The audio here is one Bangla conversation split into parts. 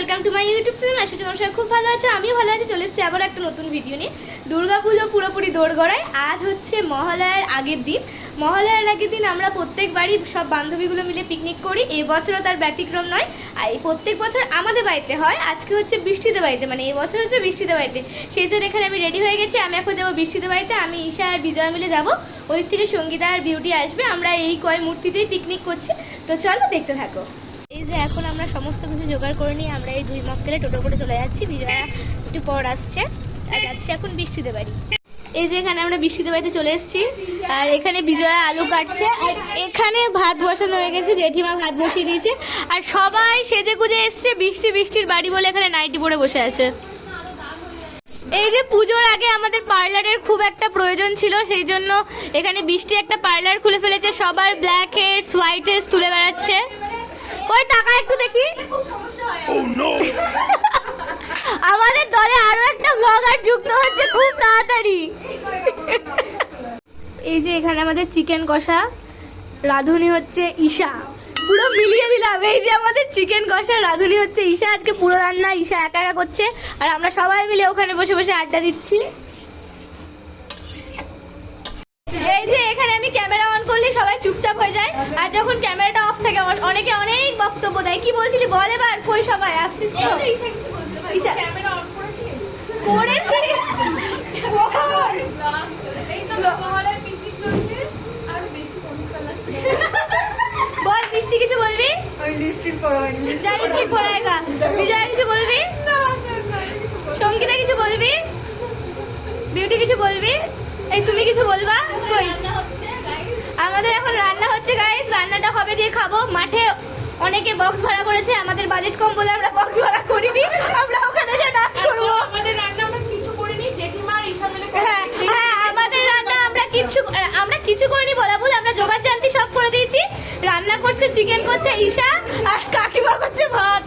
Welcome to my YouTube channel আশা তোমরা সবাই খুব ভালো আছো, আমিও ভালো আছি। চলে এসেছি আবার একটা নতুন ভিডিও নিয়ে। দুর্গাপুজো পুরোপুরি দৌড়গড়ায় আজ হচ্ছে মহালয়ার আগের দিন। মহালয়ার আগের দিন আমরা প্রত্যেকবারই সব বান্ধবীগুলো মিলে পিকনিক করি। এবছরও তার ব্যতিক্রম নয়। আর প্রত্যেক বছর আমাদের বাড়িতে হয়। আজকে হচ্ছে বৃষ্টিতে বাড়িতে। মানে এই বছর হচ্ছে বৃষ্টিতে বাড়িতে। সেই জন্য এখানে আমি রেডি হয়ে গেছি। আমি এখন যাব বৃষ্টিতে বাড়িতে। আমি ঈশা আর বিজয় মিলে যাব। ওই থেকে সঙ্গীতা আর বিউটি আসবে। আমরা এই কয় মূর্তিতেই পিকনিক করছি। তো চলো দেখতে থাকো। যে এখন আমরা সমস্ত কিছু জোগাড় করে নিয়ে আমরা এই দুই মক্কেলে টোটো করে চলে যাচ্ছি। বিজয়া একটু পর আসছে। আর যাচ্ছি এখন বৃষ্টিতে বাড়ি। এই যে এখানে আমরা বৃষ্টিতে বাড়িতে চলে এসেছি। আর এখানে বিজয়া আলু কাটছে। আর এখানে ভাত বসানো হয়ে গেছে। জেঠিমা ভাত বসিয়ে দিয়েছে। আর সবাই সেজে গুজে এসছে বৃষ্টি, বৃষ্টির বাড়ি বলে এখানে নাইটি পরে বসে আছে। এই যে পুজোর আগে আমাদের পার্লারের খুব একটা প্রয়োজন ছিল। সেই জন্য এখানে বৃষ্টি একটা পার্লার খুলে ফেলেছে। সবার ব্ল্যাক হেডস, হোয়াইট হেডস তুলে বেড়াচ্ছে। ওই টাকা একটু দেখি। আমাদের দলে আরও একটা ব্লগার যুক্ত হচ্ছে খুব তাড়াতাড়ি। এই যে এখানে আমাদের চিকেন কষা। রাঁধুনি হচ্ছে ঈশা। পুরো মিলিয়ে দিলাম এই যে আমাদের চিকেন কষা রাঁধুনি হচ্ছে ঈশা। আজকে পুরো রান্না ঈশা একা একা করছে। আর আমরা সবাই মিলে ওখানে বসে বসে আড্ডা দিচ্ছি। এই যে এখানে আমি ক্যামেরা অন করলে সবাই চুপচাপ হয়ে যায়। আর যখন ক্যামেরাটা অফ থাকে অনেকে অনেক বক্তব্য দেয়। কি বলছিলি? বল এবার কই সবাই? আসছিস তো। ঈশা। করেছি। বল বৃষ্টি কিছু বলবি? জানি ঠিক পড়ায়গা বিজয় কিছু বলবি? সঙ্গীতা কিছু বলবি? বিউটি কিছু বলবি? এই তুমি কিছু বলবা? কই? আমাদের এখন রান্না হচ্ছে গাইস রান্নাটা হবে দিয়ে খাব। মাঠে অনেকে বক্স ভাড়া করেছে আমাদের বাজেট কম বলে আমরা বক্স ভাড়া করিনি আমরা ওখানে যে নাচ করব। আমাদের রান্না আমরা কিছু করিনি জেঠিমা আর ঈশা মিলে হ্যাঁ হ্যাঁ আমাদের রান্না আমরা কিছু আমরা কিছু করিনি বলা ভুল আমরা জোগাড় জানতি সব করে দিয়েছি। রান্না করছে চিকেন করছে ঈশা আর কাকিমা করছে ভাত।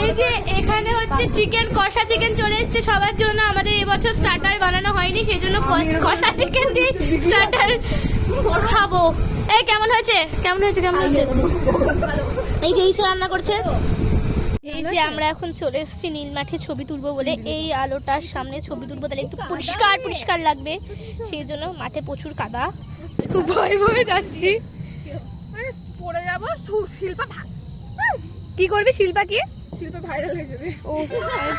এই যে এখানে হচ্ছে চিকেন কষা চিকেন চলে এসেছে সবার জন্য। আমাদের এবছর স্টার্টার বানানো হয়নি সেই জন্য কষা চিকেন দিয়ে স্টার্টার খাব। এই কেমন হয়েছে? কেমন হয়েছে কেমন হয়েছে? এই যে ঈশা রান্না করছে। এই যে আমরা এখন চলে এসেছি নীল মাঠে ছবি তুলবো বলে। এই আলোটার সামনে ছবি তুলবো তাহলে একটু পরিষ্কার পরিষ্কার লাগবে। সেই জন্য মাঠে প্রচুর কাদা। খুব ভয় ভয়ে যাচ্ছি। পড়ে যাব শিল্পা কি করবে শিল্পা কি? শিল্পা ভাইরাল হয়ে যাবে। ও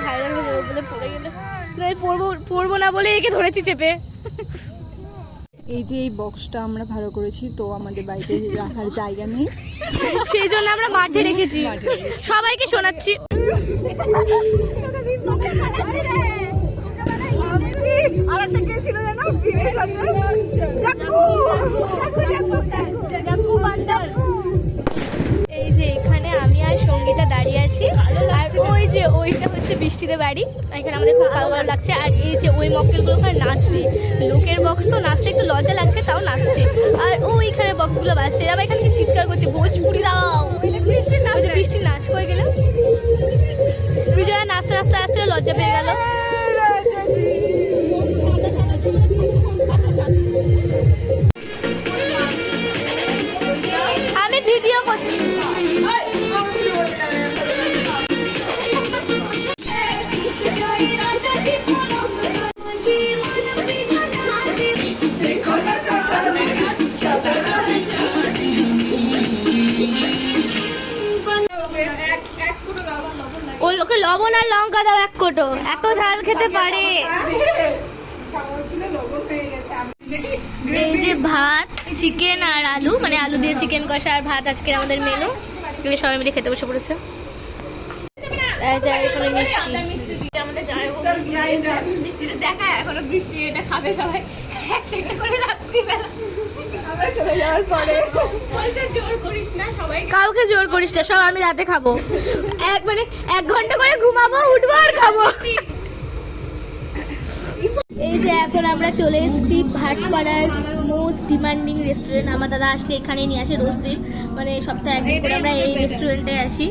ভাইরাল হয়ে যাব বলে পড়ে গেলে। পড়ব পড়ব না বলে একে ধরেছি চেপে। এই যে এই বক্সটা আমরা ভালো করেছি তো আমাদের বাড়িতে রাখার জায়গা নেই। সেই জন্য আমরা মাঠে রেখেছি। সবাইকে শোনাচ্ছি। আর একটা কে ছিল জানো বৃষ্টিতে বাড়ি, এখানে আমাদের খুব ভালো ভালো লাগছে। আর এই যে ওই মক্কেলগুলো ওখানে নাচবে। লোকের বক্স তো নাচতে একটু লজ্জা লাগছে, তাও নাচছে। আর ওইখানে বক্সগুলো বাজছে। আবার এখানে চিৎকার করছে ভোজপুরি ওই লোকে লবণ আর লঙ্কা দাও এক কোটো। এত ঝাল খেতে পারে। এই যে ভাত চিকেন আর আলু মানে আলু দিয়ে চিকেন কষা আর ভাত আজকে আমাদের মেনু এগুলো সবাই মিলে খেতে বসে পড়েছে। এই এখনও বৃষ্টি এটা খাবে সবাই। একটা একটা করে রাত্রিবেলা। আমরা চলে যাওয়ার পরে। বলছে জোর করিস না সবাই কাউকে জোর করিস না সব আমি রাতে খাব। এক মানে এক ঘণ্টা করে ঘুমাবো উঠবো আর খাব। এই যে এখন আমরা চলে এসেছি ভাটপাড়ার মোস্ট ডিমান্ডিং রেস্টুরেন্ট আমার দাদা আসলে এখানেই নিয়ে আসে রোজ দিন মানে সপ্তাহে একদিন করে আমরা এই রেস্টুরেন্টে আসি।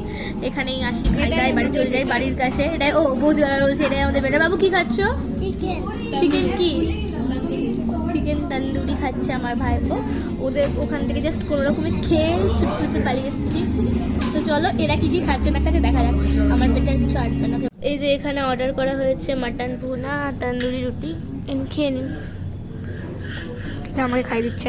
এখানেই আসি খাই বাড়ি চলে যাই বাড়ির কাছে। এটাই ও বৌদিওয়ালা রয়েছে এটাই আমাদের বেটা। বাবু কি খাচ্ছ? চিকেন কি? চিকেন তন্দুরি খাচ্ছে আমার ভাইপো। ওদের ওখান থেকে জাস্ট কোনো রকমে খেয়ে ছুটে ছুটে পালিয়ে এসেছি। তো চলো এরা কি কি খাচ্ছে না খাচ্ছে দেখা যাক। আমার পেটে আর কিছু আসবে না। এই যে এখানে অর্ডার করা হয়েছে মাটন ভুনা আর তন্দুরি রুটি। খেয়ে নিন আমাকে খাই দিচ্ছে।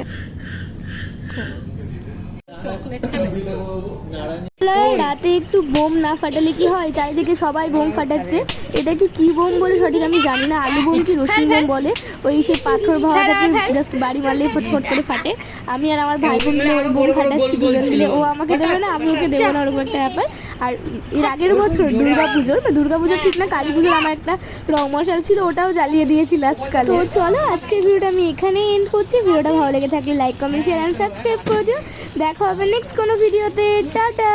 রাতে একটু বোম না ফাটালে কি হয়? চারিদিকে সবাই বোম ফাটাচ্ছে। এটাকে কি বোম বলে সঠিক আমি জানি না। আলু বোম কি রসুন বোম বলে? ওই সেই পাথর ভাওয়া থেকে জাস্ট বাড়ি মারলেই ফট ফট করে ফাটে। আমি আর আমার ভাই বোন মিলে ওই বোম ফাটাচ্ছি দুজন মিলে। ও আমাকে দেবে না আমি ওকে দেবো না ওরকম একটা ব্যাপার। আর এর আগের বছর দুর্গা পুজোর দুর্গা পুজোর ঠিক না কালী পুজোর আমার একটা রং মশাল ছিল ওটাও জ্বালিয়ে দিয়েছি লাস্ট কালে। তো চলো আজকের ভিডিওটা আমি এখানেই এন্ড করছি। ভিডিওটা ভালো লেগে থাকলে like comment share and subscribe করে দিও। দেখা হবে নেক্সট কোনো ভিডিওতে। টাটা!